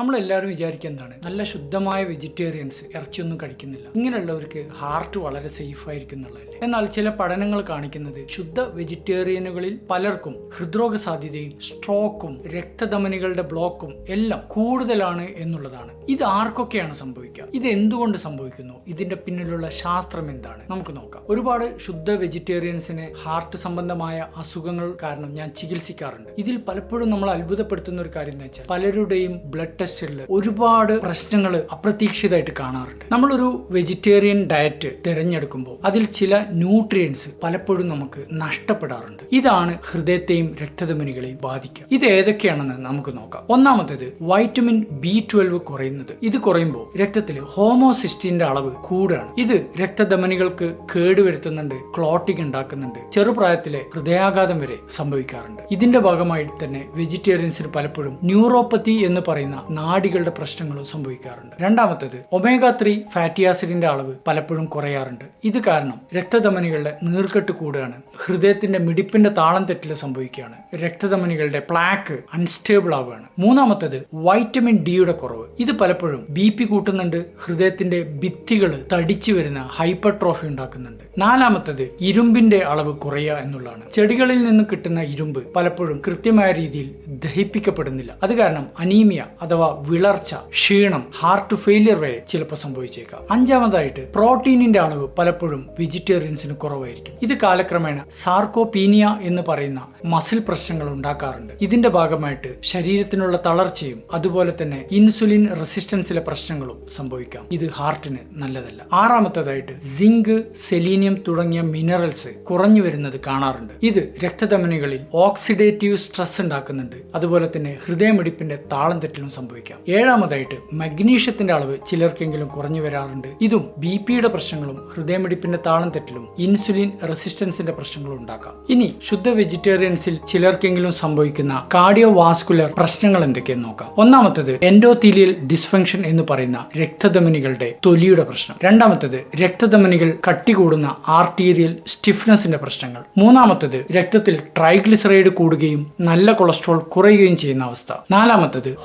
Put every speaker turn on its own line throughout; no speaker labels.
നമ്മളെല്ലാവരും വിചാരിക്കുക എന്താണ്? നല്ല ശുദ്ധമായ വെജിറ്റേറിയൻസ് ഇറച്ചിയൊന്നും കഴിക്കുന്നില്ല. ഇങ്ങനെയുള്ളവർക്ക് ഹാർട്ട് വളരെ സേഫ് ആയിരിക്കും എന്നുള്ളതല്ലേ? എന്നാൽ ചില പഠനങ്ങൾ കാണിക്കുന്നത് ശുദ്ധ വെജിറ്റേറിയനുകളിൽ പലർക്കും ഹൃദ്രോഗ സാധ്യതയും സ്ട്രോക്കും രക്തധമനികളുടെ ബ്ലോക്കും എല്ലാം കൂടുതലാണ് എന്നുള്ളതാണ്. ഇത് ആർക്കൊക്കെയാണ് സംഭവിക്കുക? ഇത് എന്തുകൊണ്ട് സംഭവിക്കുന്നു? ഇതിന്റെ പിന്നിലുള്ള ശാസ്ത്രം എന്താണ്? നമുക്ക് നോക്കാം. ഒരുപാട് ശുദ്ധ വെജിറ്റേറിയൻസിന് ഹാർട്ട് സംബന്ധമായ അസുഖങ്ങൾ കാരണം ഞാൻ ചികിത്സിക്കാറുണ്ട്. ഇതിൽ പലപ്പോഴും നമ്മൾ അത്ഭുതപ്പെടുത്തുന്ന ഒരു കാര്യം എന്ന് വെച്ചാൽ പലരുടെയും ബ്ലഡ് ടെസ്റ്റിൽ ഒരുപാട് പ്രശ്നങ്ങൾ അപ്രതീക്ഷിതമായിട്ട് കാണാറുണ്ട്. നമ്മളൊരു വെജിറ്റേറിയൻ ഡയറ്റ് തിരഞ്ഞെടുക്കുമ്പോൾ അതിൽ ചില ന്യൂട്രിയൻസ് പലപ്പോഴും നമുക്ക് നഷ്ടപ്പെടാറുണ്ട്. ഇതാണ് ഹൃദയത്തെയും രക്തധമനികളെയും ബാധിക്കുക. ഇത് ഏതൊക്കെയാണെന്ന് നമുക്ക് നോക്കാം. ഒന്നാമത്തേത് വൈറ്റമിൻ ബി ട്വൽവ് കുറയുന്നത്. ഇത് കുറയുമ്പോൾ രക്തത്തിൽ ഹോമോസിസ്റ്റിന്റെ അളവ് കൂടാണ് ഇത് രക്തധമനികൾക്ക് കേടുവരുത്തുന്നുണ്ട് ക്ലോട്ടിംഗ് ഉണ്ടാക്കുന്നുണ്ട് ചെറുപ്രായത്തിലെ ഹൃദയാഘാതം വരെ സംഭവിക്കാറുണ്ട്. ഇതിന്റെ ഭാഗമായി തന്നെ വെജിറ്റേറിയൻസിന് പലപ്പോഴും ന്യൂറോപ്പത്തി എന്ന് പറയുന്ന നാഡികളുടെ പ്രശ്നങ്ങളും സംഭവിക്കാറുണ്ട്. രണ്ടാമത്തേത് ഒമേഗ ത്രീ ഫാറ്റി ആസിഡിന്റെ അളവ് പലപ്പോഴും കുറയാറുണ്ട്. ഇത് കാരണം രക്തധമനികളുടെ നീർക്കെട്ട് കൂടുകയാണ്. ഹൃദയത്തിന്റെ മിടിപ്പിന്റെ താളം തെറ്റിൽ സംഭവിക്കുകയാണ്. രക്തധമനികളുടെ പ്ലാക്ക് അൺസ്റ്റേബിൾ ആവുകയാണ്. മൂന്നാമത്തേത് വൈറ്റമിൻ ഡിയുടെ കുറവ്. ഇത് പലപ്പോഴും ബി പി കൂട്ടുന്നുണ്ട് ഹൃദയത്തിന്റെ ഭിത്തികൾ തടിച്ചു വരുന്ന ഹൈപ്പർട്രോഫി ഉണ്ടാക്കുന്നുണ്ട്. നാലാമത്തേത് ഇരുമ്പിന്റെ അളവ് കുറയുക എന്നുള്ളതാണ്. ചെടികളിൽ നിന്ന് കിട്ടുന്ന ഇരുമ്പ് പലപ്പോഴും കൃത്യമായ രീതിയിൽ ദഹിപ്പിക്കപ്പെടുന്നില്ല. അത് കാരണം അനീമിയ അഥവാ വിളർച്ച ക്ഷീണം ഹാർട്ട് ഫെയിലിയർ വരെ ചിലപ്പോൾ സംഭവിച്ചേക്കാം. അഞ്ചാമതായിട്ട് പ്രോട്ടീനിന്റെ അളവ് പലപ്പോഴും വെജിറ്റേറിയൻസിന് കുറവായിരിക്കും. ഇത് കാലക്രമേണ സാർക്കോപീനിയ എന്ന് പറയുന്ന മസിൽ പ്രശ്നങ്ങൾ ഉണ്ടാക്കാറുണ്ട്. ഇതിന്റെ ഭാഗമായിട്ട് ശരീരത്തിനുള്ള തളർച്ചയും അതുപോലെ തന്നെ ഇൻസുലിൻ റെസിസ്റ്റൻസിലെ പ്രശ്നങ്ങളും സംഭവിക്കാം. ഇത് ഹാർട്ടിന് നല്ലതല്ല. ആറാമത്തേതായിട്ട് സിങ്ക് സെലീനിയം തുടങ്ങിയ മിനറൽസ് കുറഞ്ഞു വരുന്നത് കാണാറുണ്ട്. ഇത് രക്തധമനികളിൽ ഓക്സിഡേറ്റീവ് സ്ട്രെസ് ഉണ്ടാക്കുന്നുണ്ട്. അതുപോലെ തന്നെ ഹൃദയമിടിപ്പിന്റെ താളം തെറ്റിലും സംഭവിക്കാം. ഏഴാമതായിട്ട് മഗ്നീഷ്യത്തിന്റെ അളവ് ചിലർക്കെങ്കിലും കുറഞ്ഞു വരാറുണ്ട്. ഇതും ബി പിയുടെ പ്രശ്നങ്ങളും ഹൃദയമിടിപ്പിന്റെ താളം തെറ്റിലും ഇൻസുലിൻ റെസിസ്റ്റൻസിന്റെ പ്രശ്നങ്ങളും ഉണ്ടാക്കാം. ഇനി ശുദ്ധ വെജിറ്റേറിയൻസിൽ ചിലർക്കെങ്കിലും സംഭവിക്കുന്ന കാർഡിയോ വാസ്കുലർ പ്രശ്നങ്ങൾ എന്തൊക്കെയെന്ന് നോക്കാം. ഒന്നാമത്തത് എൻഡോത്തീലിയൽ ഡിസ്ഫങ്ഷൻ എന്ന് പറയുന്ന രക്തധമനികളുടെ തൊലിയുടെ പ്രശ്നം. രണ്ടാമത്തത് രക്തധമനികൾ കട്ടി കൂടുന്ന ആർട്ടീരിയൽ സ്റ്റിഫ്നെസിന്റെ പ്രശ്നങ്ങൾ. മൂന്നാമത്തത് രക്തത്തിൽ ട്രൈഗ്ലിസറൈഡ് കൂടുകയും നല്ല കൊളസ്ട്രോൾ കുറയുകയും ചെയ്യുന്ന അവസ്ഥ. നാലാമത്തത്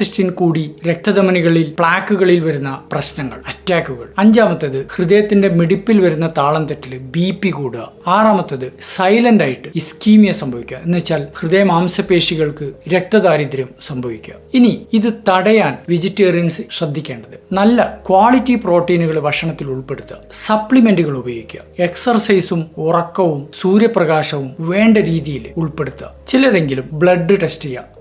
ഹോമോസിസ്റ്റിൻ കൂടി രക്തധമനികളിൽ പ്ലാക്കുകളിൽ വരുന്ന പ്രശ്നങ്ങൾ അറ്റാക്കുകൾ. അഞ്ചാമത്തത് ഹൃദയത്തിന്റെ മിടിപ്പിൽ വരുന്ന താളം തെറ്റിൽ ബി പി കൂടുക. ആറാമത്തത് സൈലന്റ് ആയിട്ട് ഇസ്കീമിയ സംഭവിക്കുക. എന്ന് വെച്ചാൽ ഹൃദയ മാംസപേശികൾക്ക് രക്തദാരിദ്ര്യം സംഭവിക്കുക. ഇനി ഇത് തടയാൻ വെജിറ്റേറിയൻസ് ശ്രദ്ധിക്കേണ്ടത് നല്ല ക്വാളിറ്റി പ്രോട്ടീനുകൾ ഭക്ഷണത്തിൽ ഉൾപ്പെടുത്തുക. സപ്ലിമെന്റുകൾ ഉപയോഗിക്കുക. എക്സർസൈസും ഉറക്കവും സൂര്യപ്രകാശവും വേണ്ട രീതിയിൽ ഉൾപ്പെടുത്തുക. ചിലരെങ്കിലും ബ്ലഡ് ടെസ്റ്റ് ചെയ്യുക.